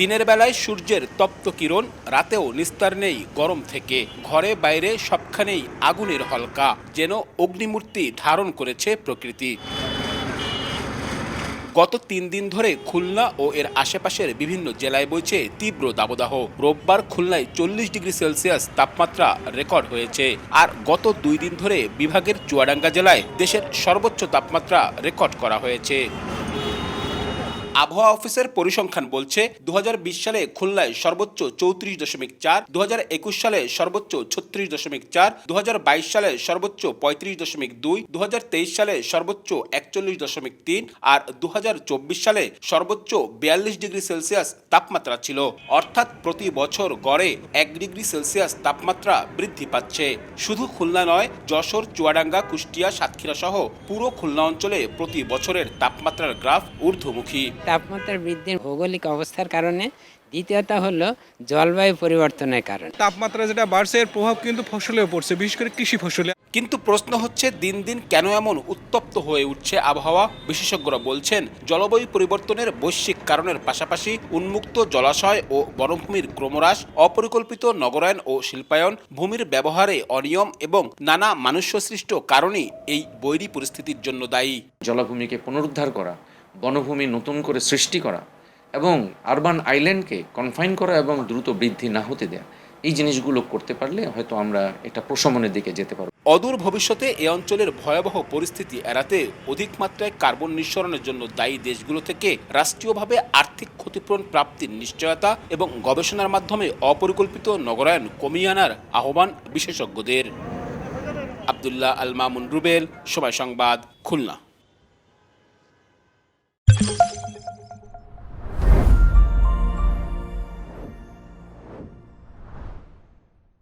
দিনের বেলায় সূর্যের তপ্ত কিরণ, রাতেও নিস্তার নেই গরম থেকে। ঘরে বাইরে সবখানেই আগুনের হলকা, যেন অগ্নিমূর্তি ধারণ করেছে প্রকৃতি। গত তিন দিন ধরে খুলনা ও এর আশেপাশের বিভিন্ন জেলায় বইছে তীব্র দাবদাহ। রোববার খুলনায় চল্লিশ ডিগ্রি সেলসিয়াস তাপমাত্রা রেকর্ড হয়েছে। আর গত দুই দিন ধরে বিভাগের চুয়াডাঙ্গা জেলায় দেশের সর্বোচ্চ তাপমাত্রা রেকর্ড করা হয়েছে। আবহাওয়া অফিসের পরিসংখ্যান বলছে দু হাজার বিশ সালে খুলনায় সর্বোচ্চ চৌত্রিশ দশমিক চার দু সালে সর্বোচ্চ ছত্রিশ দশমিক চার দু সালে সর্বোচ্চ পঁয়ত্রিশ দশমিক দুই দু সালে সর্বোচ্চ একচল্লিশ দশমিক তিন আর দু হাজার চব্বিশ সালে সর্বোচ্চ বিয়াল্লিশ ডিগ্রি সেলসিয়াস তাপমাত্রা ছিল। অর্থাৎ প্রতি বছর গড়ে এক ডিগ্রি সেলসিয়াস তাপমাত্রা বৃদ্ধি পাচ্ছে। শুধু খুলনা নয়, যশোর, চুয়াডাঙ্গা, কুষ্টিয়া সাতক্ষীরা সহ পুরো খুলনা অঞ্চলে প্রতি বছরের তাপমাত্রার গ্রাফ ঊর্ধ্বমুখী। তাপমাত্রা বৃদ্ধির ভৌগোলিক অবস্থার কারণে। দ্বিতীয়ত হলো জলবায়ু পরিবর্তনের কারণে। তাপমাত্রা যেটা বাড়ছে এর প্রভাব কিন্তু ফসলেও পড়ছে বিশেষ করে কৃষি ফসলে। কিন্তু প্রশ্ন হচ্ছে দিন দিন কেন এমন উত্তপ্ত হয়ে উঠছে আবহাওয়া? বিশেষজ্ঞরা বলছেন জলবায়ু পরিবর্তনের বৈশ্বিক কারণের পাশাপাশি উন্মুক্ত জলাশয় ও বনভূমির ক্রমহ্রাস অপরিকল্পিত নগরায়ন ও শিল্পায়ন ভূমির ব্যবহারে অনিয়ম এবং নানা মানুষ্যসৃষ্ট কারণেই এই বৈরী পরিস্থিতির জন্য দায়ী। জলাভূমিকে পুনরুদ্ধার করা বনভূমি নতুন করে সৃষ্টি করা এবং আরবান আইল্যান্ডকে কনফাইন করা এবং দ্রুত বৃদ্ধি না হতে দেয়া, এই জিনিসগুলো করতে পারলে হয়তো আমরা এটা প্রশমনের দিকে যেতে পারব। অদূর ভবিষ্যতে এ অঞ্চলের ভয়াবহ পরিস্থিতি এড়াতে অধিক মাত্রায় কার্বন নিঃসরণের জন্য দায়ী দেশগুলো থেকে রাষ্ট্রীয়ভাবে আর্থিক ক্ষতিপূরণ প্রাপ্তির নিশ্চয়তা এবং গবেষণার মাধ্যমে অপরিকল্পিত নগরায়ন কমিয়ে আনার আহ্বান বিশেষজ্ঞদের। আবদুল্লাহ আল মামুন রুবেল, সময় সংবাদ, খুলনা।